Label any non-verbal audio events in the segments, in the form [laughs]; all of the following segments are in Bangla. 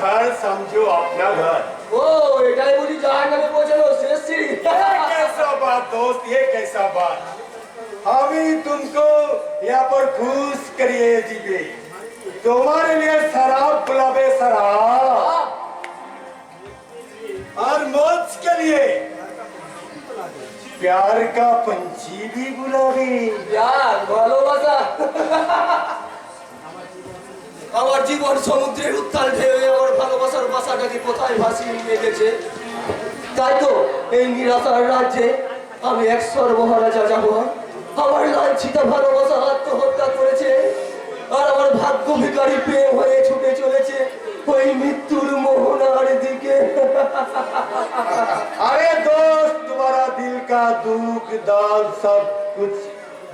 घर समझो अपना घर ও এটাই বুঝি জাহান নামে পৌঁছানো শেষ সিঁড়ি ये कैसा बात दोस्त ये कैसा बात अभी तुमको यहाँ पर खुश करिए जीवे तुम्हारे लिए शराब बुलावे शराब और मौज के लिए प्यार का पंछी भी बुलावे প্যার ভালোবাসা [laughs] আমার জীবন সমুদ্রের উত্তাল ঢেউ আমার ভালোবাসার বাসাটাকে কোথায় ভাসিয়ে নিয়ে গেছে তাই তো এই নিরাশার রাজ্যে আমি এক সর্বহারা যাব আমার লাঞ্ছিত ভালোবাসা আত্মহত্যা করেছে আর আমার ভাগ্য ভিকারি প্রেম হয়ে ছুটে চলেছে ওই মৃত্যুর মোহনার দিকে अरे दोस्त तुम्हारा दिल का दुख दर्द सब कुछ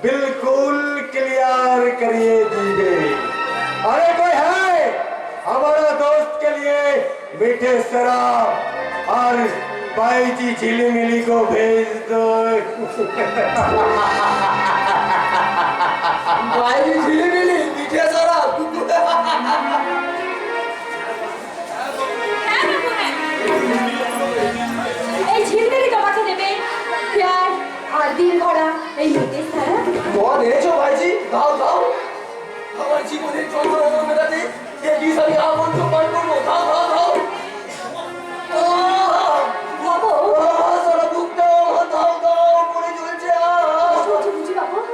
बिल्कुल क्लियर करिए जीवे अरे कोई है हमारा दोस्त के लिए मीठे शराब और भाई जी झिली मिली को भेज दो বাইরে ঝিলিমিলি পিঠে সারা এই ঝিলমিলি তোমাকে দেবে প্যার আর দিল ভরা এই নির্দেশ তারা মদ এনেছো ভাইজি দাও দাও আমার জীবনের যন্ত্রণা মেটাতে করব। দাও দাও দাও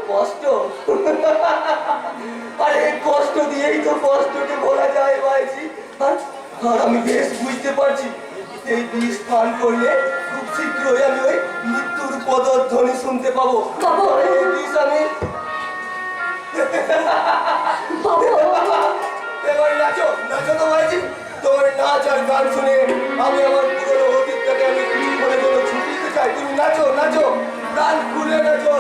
কষ্ট আরে কষ্ট দিয়েই তো কষ্টকে যায় ভাইজি। আর আমি বেশ বুঝতে পারছি এই বিষ পান করলে খুব শীঘ্রই আমি ওই মৃত্যুর পদধ্বনি শুনতে পাবো। এই বিষ আমি বাবু। এবার নাচো নাচো তো ভাইজি। তোমার নাচ আর গান শুনে আমি আমার পুরো অতীতটাকে আমি করে চাই। তুমি নাচো নাচো, গান খুলে নাচো।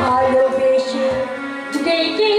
ভালোবেসে ডেকে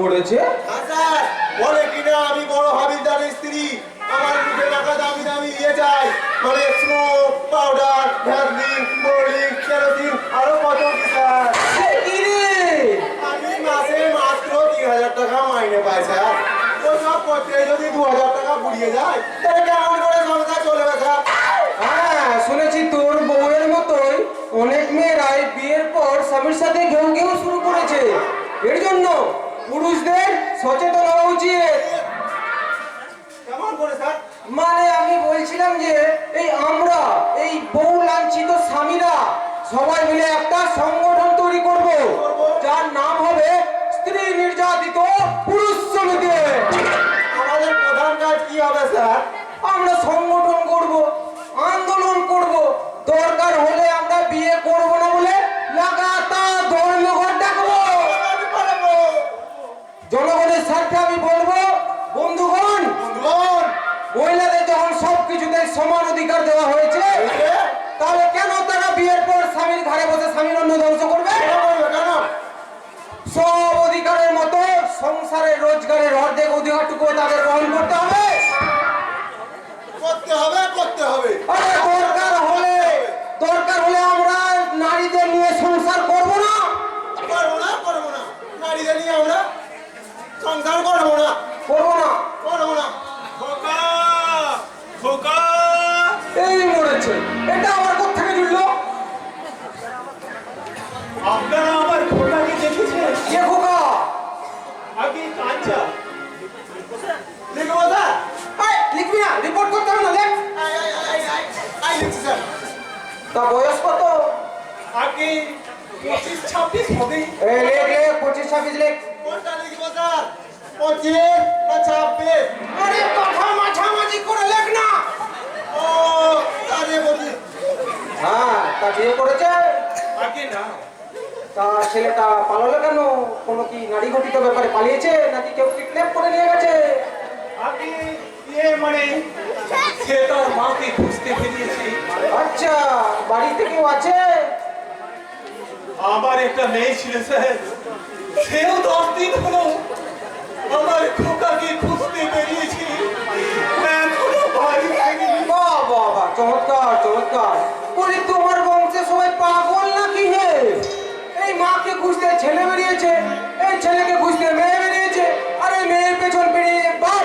করেছে? হ্যাঁ বলে কিনা আমি বড় হাবিদার স্ত্রী। আমার মুখে টাকা দামি দামি দিয়ে যায়। বলে smoke powder vaccine bowling kerosene আরও কত কি স্যার? আমি মাসে মাত্র তিন হাজার টাকা মাইনে পাই স্যার। সব করতে যদি দু হাজার টাকা বুড়িয়ে যায় তাহলে কেমন করে সংসার চলবে স্যার? হ্যাঁ শুনেছি তোর বউয়ের মতোই অনেক মেয়েরাই বিয়ের পর স্বামীর সাথে ঘেউ ঘেউ শুরু করেছে। এর জন্য পুরুষদের সচেতন হওয়া উচিত। কেমন করে স্যার? মানে আমি বলছিলাম যে এই আমরা এই বউ লাঞ্ছিত স্বামীরা সবাই মিলে একটা সংগঠন তৈরি করব যার নাম হবে স্ত্রী নির্যাতিত পুরুষ সমিতি আমাদের প্রধান কাজ কি হবে স্যার আমরা সংগঠন করব আন্দোলন করব দরকার হলে আমরা বিয়ে করব না বলে লাগাতার ধর্মঘট ডাকবো আমি পারব জনগণের স্বার্থে আমি বলব বন্ধুগণ বন্ধুগণ মহিলাদের যখন সবকিছুতে সমান অধিকার দেওয়া হয়েছে বুঝলে? তাহলে কেন তারা বিয়ের পর স্বামীর ঘরে বসে স্বামীর অন্য ধ্বংস করবে কেন করবে কেন সব অধিকারের মতো সংসারের রোজগারের অর্ধেক তাদের করতে হবে। করতে হবে করতে হবে। আরে দরকার হলে দরকার হলে আমরা নারীদের নিয়ে সংসার করব না। করব না করব না। নারীদের নিয়ে আমরা সংসার করব না। করব না। করব না। খোকা খোকা। এই মরেছে। এটা আমার জুড়লো? আপনারা আমার খোকাকে দেখেছেন? কে খোকা? আগে কাঁচা। লিখবি না রিপোর্ট করতে হবে না দেখ আই লিখছি স্যার তা বয়স কত আগে ছাব্বিশ হবে এই লেখ লেখ পঁচিশ ছাব্বিশ লেখ কোনটা লিখব স্যার পঁচিশ না ছাব্বিশ আরে কথা মাঝামাঝি করে লেখ না ও আরে পঁচিশ হ্যাঁ তা বিয়ে করেছে আগে না তা ছেলেটা পালালো কেন কোনো কি নারী ঘটিত ব্যাপারে পালিয়েছে নাকি কেউ কিডন্যাপ করে নিয়ে গেছে আগে ইয়ে মানে সে তার মাকে খুঁজতে বেরিয়েছে আচ্ছা বাড়িতে কেউ আছে? আমার একটা মেয়ে ছিল স্যার। সেও দশ দিন হলো আমার খোকাকে খুঁজতে বেরিয়েছে। এখনও বাড়ি ফেরেনি। বাহ বাহ বাহ চমৎকার চমৎকার। বলি তোমার বংশে সবাই পাগল নাকি হে? এই মাকে খুঁজতে ছেলে বেরিয়েছে এই ছেলেকে খুঁজতে মেয়ে বেরিয়েছে আরে মেয়ের পেছন বেরিয়ে বাপ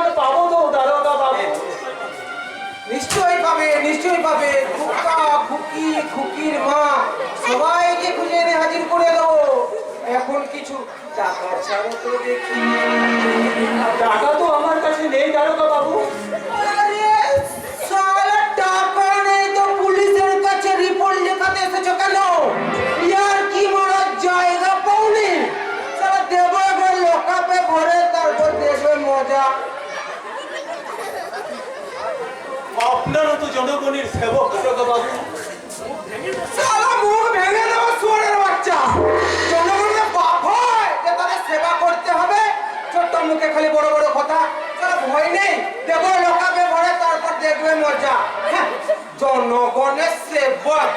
পাবে নিশ্চয়ই পাবে। খুকা খুকি খুকির মা সবাইকে খুঁজে এনে হাজির করে দেবো। এখন কিছু টাকা ছাড়ো তো দেখি টাকা তো আমার কাছে নেই দারোগা বাবু। আরে সালা টাকা নেই তো পুলিশের কাছে রিপোর্ট লেখাতে এসেছ কেন ইয়ার কি মারার জায়গা পাওনি সালা দেবো এবার লোকাপে ভরে তারপর দেখবে মজা আপনারও তো জনগণের সেবক বাবু। ভেঙে দেবো শুয়ারের বাচ্চা। জনগণের বাপ হয় যে তাদের সেবা করতে হবে। ছোট্ট মুখে খালি বড় বড় কথা। সালা ভয় নেই? দেবো লোকাবে ভরে তারপর দেখবে মজা। হ্যাঁ, জনগণের সেবক।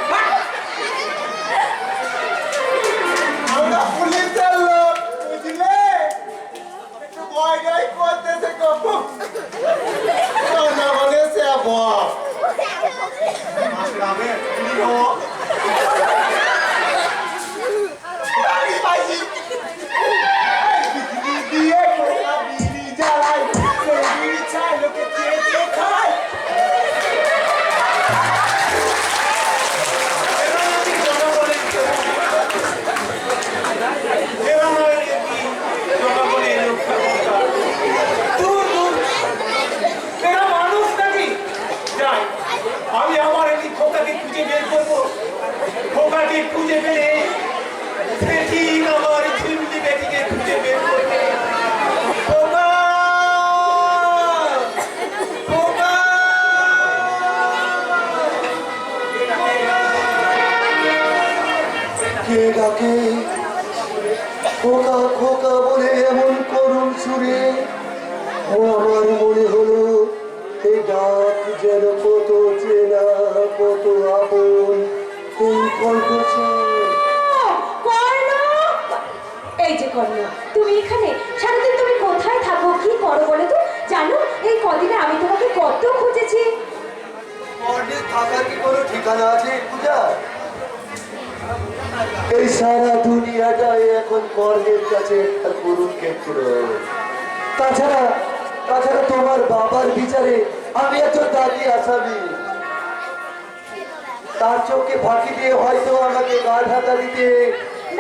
ডাকে খোকা খোকা বলে এমন দিতে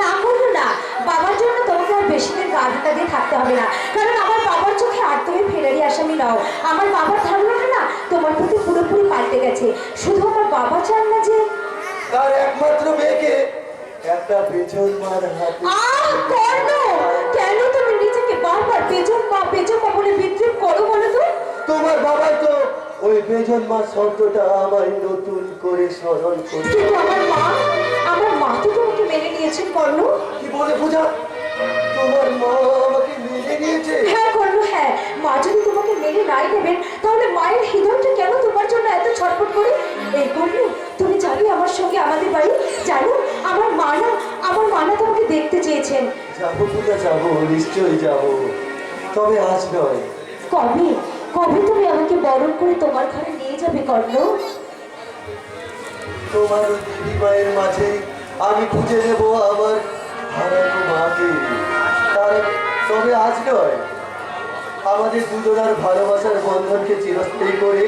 না করো না। বাবার জন্য তোমাকে আর বেশি দিন গা ঢাকা দিয়ে থাকতে হবে না। কারণ আমার বাবার চোখে আর তুমি ফেরারি আসামি নাও। আমার বাবার ধারণাটা না তোমার প্রতি পুরোপুরি পাল্টে গেছে। শুধু আমার বাবা চান না যে তার একমাত্র মেয়েকে একটা পেছন মার হাতে আহ কর্ণ! কেন তুমি নিজেকে বারবার পেছন পা পেছন পা বলে বিদ্রুপ করো বলো তো? তোমার বাবাই তো ওই বেজন মা শব্দটা আমায় নতুন করে স্মরণ করে। কিন্তু আমার মা? আমার মা তো তোমাকে মেনে নিয়েছেন কর্ণ। কি বলে বোঝা? তোমার মা আমাকে মেনে নিয়েছে। হ্যাঁ কর্ণ হ্যাঁ। মা যদি তোমাকে মেনে নাই নেবেন তাহলে মায়ের হৃদয়টা কেন তোমার জন্য এত ছটফট করে? এই কর্ণ তুমি যাবে আমার সঙ্গে আমাদের বাড়ি? জানো আমার মা না আমার মা না তোমাকে দেখতে চেয়েছেন। যাব পূজা যাব? নিশ্চয়ই যাব। তবে আজ নয়। কবে কবে তুমি আমাকে বরণ করে তোমার ঘরে নিয়ে যাবে কর্ণ? তোমার মায়ের মাঝে আমি খুঁজে নেব আমার হারানো মাকে তার তবে আজ নয় আমাদের দুজনার ভালোবাসার বন্ধনকে চিরস্থায়ী করে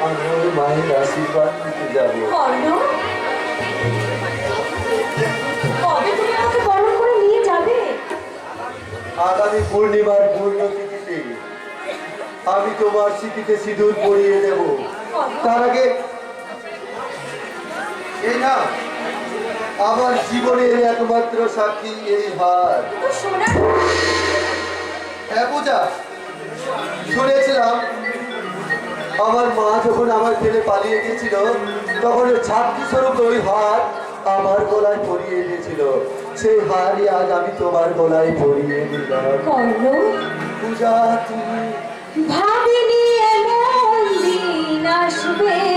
আমরা ওই মায়ের আশীর্বাদ নিতে যাব। কর্ণ? কবে তুমি আমাকে করে নিয়ে যাবে? আগামী পূর্ণিমার পূর্ণ আমি তোমার স্মৃতিতে সিঁদুর পরিয়ে দেব। তার আগে এই না আমার জীবনের একমাত্র সাক্ষী এই হার। হ্যাঁ পূজা শুনেছিলাম। আমার মা যখন আমার ফেলে পালিয়ে গেছিল তখন ছাত্রী স্বরূপ ওই হার আমার গলায় পরিয়ে দিয়েছিল। সেই হারই আজ আমি তোমার গলায় পরিয়ে দিলাম। পূজা তুমি ভাবিনি এমন দিন আসবে।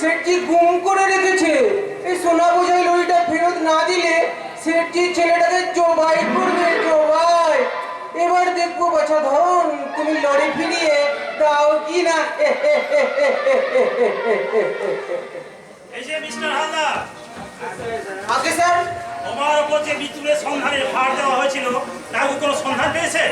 সেটজি গুম করে রেখেছে। এই সোনা বোঝাই লরিটা ফেরত না দিলে সেটজি ছেলেটাকে জবাই করবে জবাই। এবার দেখব বাছা ধন তুমি লড়ে ফিরিয়ে দাও কি না? এই যে মিস্টার হালদার আগে স্যার। তোমার উপর যে মৃত্যুরের সন্ধানের ভার দেওয়া হয়েছিল তার কোনো সন্ধান পেয়েছে?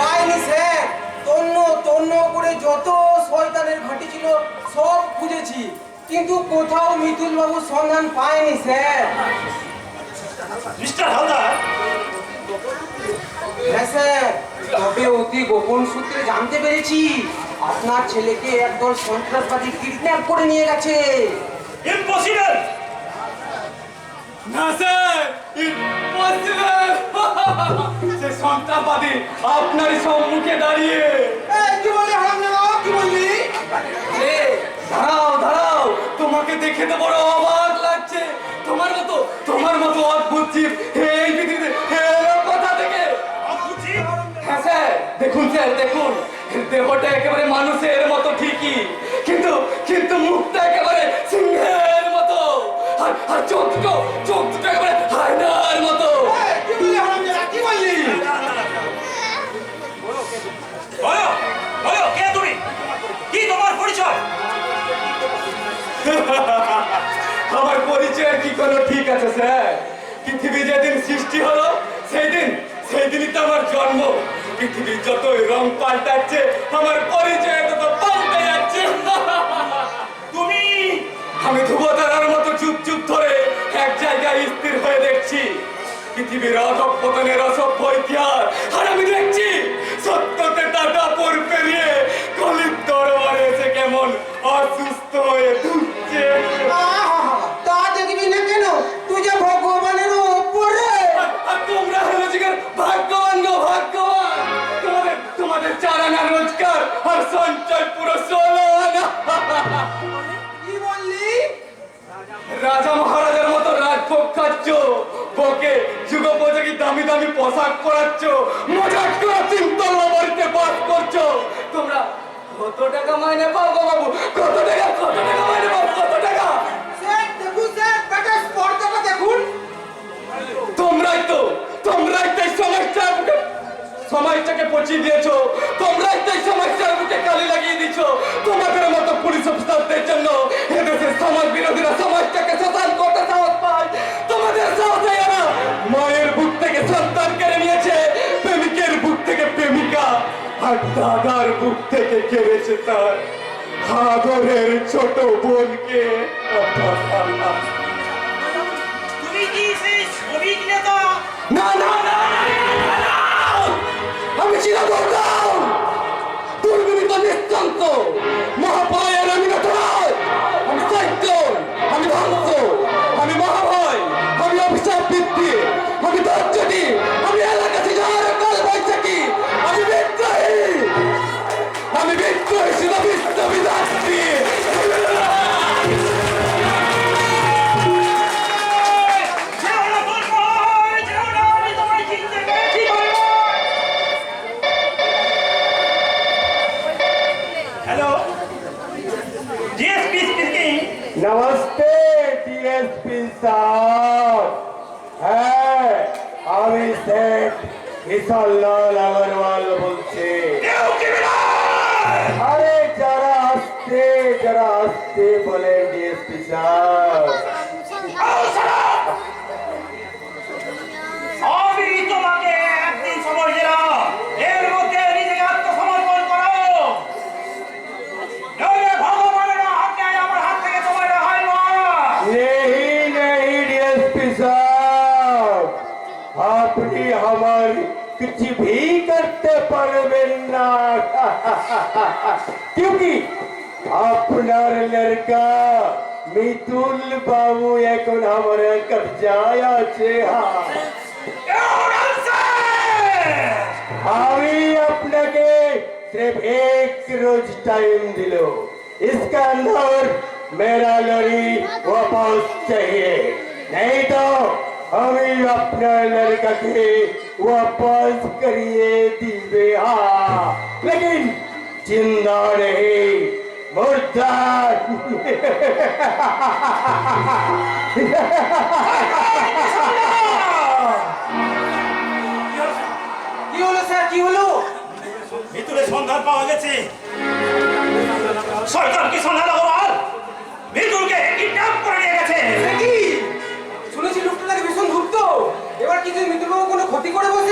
পাইনি স্যার। তন্ন তন্ন করে যত শয়তানের ঘাঁটি ছিল সব খুঁজেছি। কিন্তু কোথাও মিতুল বাবুর সন্ধান পাইনি স্যার। মিস্টার হালদার। হ্যাঁ স্যার। তবে অতি গোপন সূত্রে জানতে পেরেছি আপনার ছেলেকে একদল সন্ত্রাসবাদী কিডন্যাপ করে নিয়ে গেছে। ইম্পসিবল না স্যার। ইম্পসিবল [laughs] সে সন্ত্রাসবাদী আপনারই সম্মুখে দাঁড়িয়ে। এই, কি বললি হারামজাদা? কি বললি? এ, দাঁড়াও দাঁড়াও। তোমাকে দেখে তো বড় অবাক লাগছে। তোমার মতো তোমার মতো অদ্ভুত জীব এই পৃথিবীতে। কোথা থেকে? হ্যাঁ স্যার দেখুন স্যার দেখুন। দেহটা একেবারে মানুষের মতো ঠিকই কিন্তু কিন্তু মুখটা একেবারে সিংহের মতো। আর আর চোখ দুটো চোখ দুটো একেবারে হায়নার মতো। এই, কি কি বললি? বলো বলো কে তুমি? কি তোমার পরিচয়? [laughs] আমার পরিচয়ের কি কোনো ঠিক আছে, স্যার? পৃথিবী যেদিন সৃষ্টি হলো সেই দিন সেই দিনই তো আমার জন্ম। পৃথিবীর যতই রং পাল্টাচ্ছে, আমার পরিচয় তত পাল্টে যাচ্ছে। [laughs] তুমি আমি ধ্রুবতারার মতো চুপ চুপ ধরে এক জায়গায় স্থির হয়ে দেখছি। পৃথিবীর অধপতনের অসভ্য ইতিহাস। আর আমি দেখছি সত্যতে টাটা পর পেরিয়ে কলির দরবারে এসে কেমন অসুস্থ হয়ে ঢুকছে সঞ্চয় পুরো ষোলো আনা কি বললি রাজা মহারাজার মতো রাজভোগ খাচ্ছ বকে যুগোপযোগী দামি দামি পোশাক পরাচ্ছ মজাক করে তিনতলা বাড়িতে বাস করছ। তোমরা কত টাকা মাইনে পাও গো বাবু? কত টাকা কত টাকা মাইনে পাও? কত টাকা? দেখুন স্যার বেটার স্পর্ধাটা দেখুন। তোমরাই তো তোমরাই তো এই সমস্যার সমাজটাকে পচিয়ে দিয়েছ। তোমরাই বিরোধীরা সমাজটাকে শোষণ করতে সাহস পায়। তোমাদের সাহস না। মায়ের বুক থেকে সন্তান কেড়ে নিয়েছে প্রেমিকের বুক থেকে প্রেমিকা আর দাদার বুক থেকে কেড়েছে তার আদরের ছোট বোনকে। তুমি কি সেই শ্রমিক নেতা? না না না! আমি ছিলাম দুর্গম। দুর্বিনীত মহাপ্রলয়ের আমি क्योंकि আপনার লড়কা মিতুল বাবু এখন আমার কবজায় আছে হ্যাঁ আমি আপনাকে सिर्फ एक रोज टाइम दिलो इसका अंदर मेरा लड़ी वापस चाहिए नहीं तो আমি আপনার লড়কাকে वापस करिए दीवे हाँ लेकिन जिंदा नहीं मुर्दा কি হলো স্যার কি হলো সন্ধান পাওয়া গেছে সরকার কি সন্ধান অগরওয়াল মৃত্যুকে কিডন্যাপ করে নিয়ে গেছে কি শুনেছি লোকটা নাকি ভীষণ ধূর্ত এবার কি তুমি মৃত্যুবাবু কোনো ক্ষতি করে বসে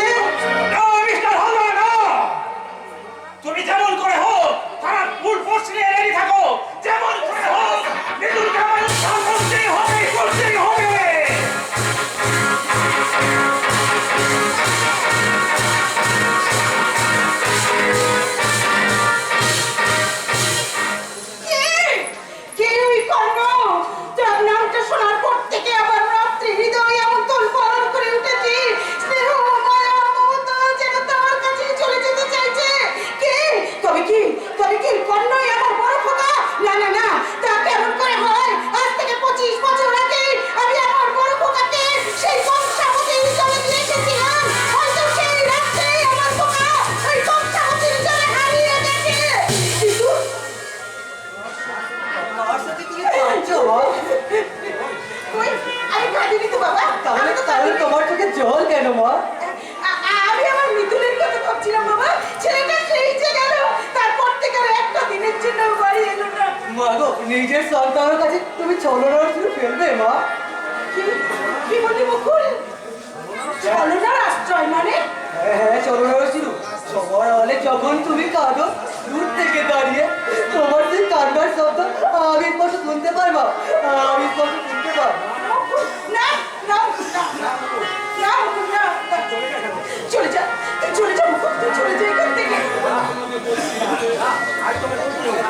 কই? আমি কাঁদিনি তো বাবা। আমি তো তোমার চোখে জল কেন মা? আ- আ- আমি আমার মিতুলের কথা ভাবছিলাম বাবা। ছেলেটা সেই যে গেল। তারপর থেকে আর একটা দিনের জন্য বাড়ি এলো না। মা গো নিজের সন্তানের কাছে তুমি ছলনার শুরু ফেলবে মা? কি? কি বলি মুকুল? ছলনার আশ্রয় মানে? হ্যাঁ হ্যাঁ ছলনার শুরু সবার হলে যখন তুমি কাঁদো দূর থেকে দাঁড়িয়ে তোমার সেই কান্নার শব্দ আমি স্পষ্ট শুনতে মা। আমি স্পষ্ট শুনতে পাই। না না না না না মুকুল না না। চলে যা তুই চলে যা মুকুল তুই চলে যা এখান থেকে।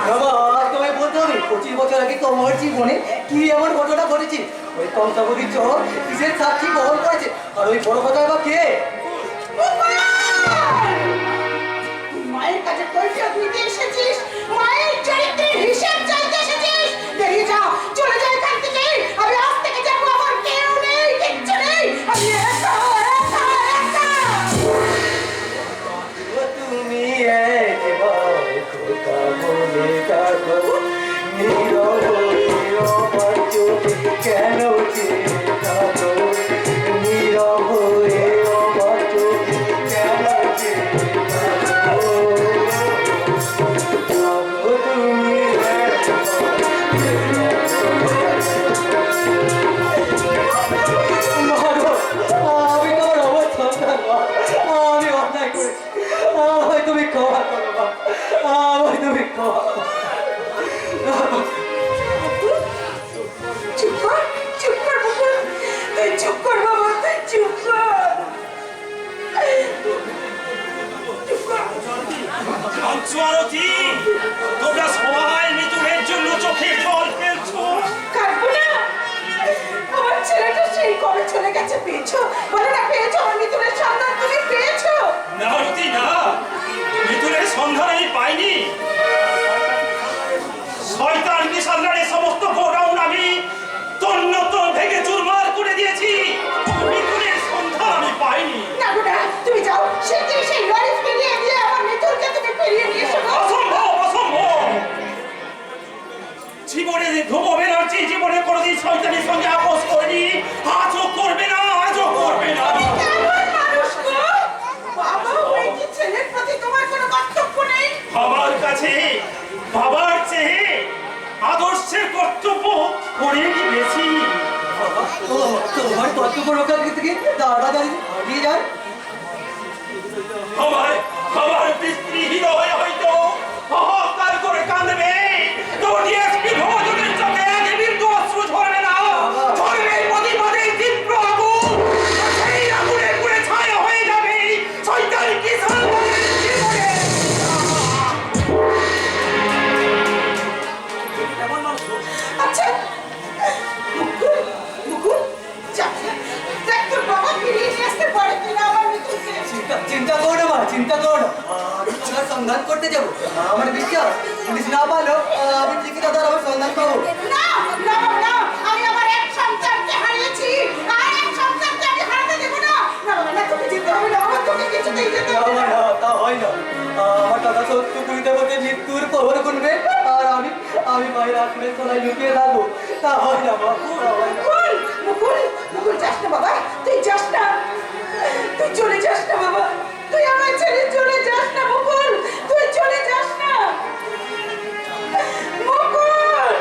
বাবা তোমায় বলতে হবে পঁচিশ বছর আগে তোমার জীবনে কি এমন ঘটনা ঘটেছে? ওই কংসাবতীর চর কিসের সাক্ষী বহন করেছে? আর ওই বড় কথা বা কে? তুই চুপ কর বাবা তুই চুপ কর। চুপ তোমরা সবাই মৃত্যুর জন্য চোখে জল ফেলছো। কাটবো না আমার ছেলেটা সেই কবে চলে গেছে পেয়েছ? বলে না পেয়েছ? আমার মিতুলের সন্তান তুমি পেয়েছ? না রতি না। মৃত্যুরের সন্ধান আমি পাইনি। শয়তান বিশালনের সমস্ত গোডাউন আমি তন্ন তন ভেঙে চুরমার করে দিয়েছি। মৃত্যুরের সন্ধান আমি পাইনি। না তুমি যাও। সেই ফিরিয়ে দিয়ে আমার মিতুলকে তুমি ফিরিয়ে নিয়ে এসো অসম্ভব অসম্ভব। জীবনে ধ্রুব জীবনে কোনোদিন শয়তানের সঙ্গে আপোষ করেনি। আজও করবে না আজও করবে না। আমার কাছে বাবার চেয়ে আদর্শের কর্তব্য করে ও- তোমার কর্তব্য রক্ষা থেকে দাঁড়া দাঁড়িয়ে হারিয়ে যায় আমার আমার পিতৃ হৃদয় হয়তো চিন্তা চিন্তা করো না মা চিন্তা করো না। আমি তোমার সন্ধান করতে যাব। আমার বিশ্বাস পুলিশ না পারল আমি ঠিকই দাদা আমার সন্ধান পাবো। না না না আমি আমার এক সন্তানকে হারিয়েছি। আর এক সন্তানকে আমি হারাতে দেবো না। না না তোকে যেতে হবে না আমার তোকে যেতে না, না, না তা হয় না। আমার দাদা সত্য কুড়িতে মধ্যে মৃত্যুর প্রহর গুনবে আর আমি আমি মায়ের আত্মের তলায় লুকিয়ে থাকব। তা হয় না। মুকুল মুকুল মুকুল যাস না বাবা তুই যাস না। তুই চলে যাস না, বাবা। তুই আমার ছেড়ে চলে যাস না, মুকুল। তুই চলে যাস না। মুকুল!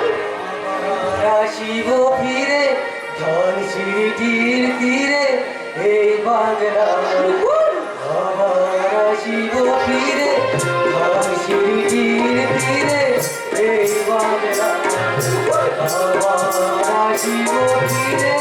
আসিব ফিরে, ধন সিঁড়িটির তীরে, এই বাংলা। মুকুল! আমার আসিব ফিরে, ধন সিঁড়িটির তীরে, এই বাংলা। আমার আসিব ফিরে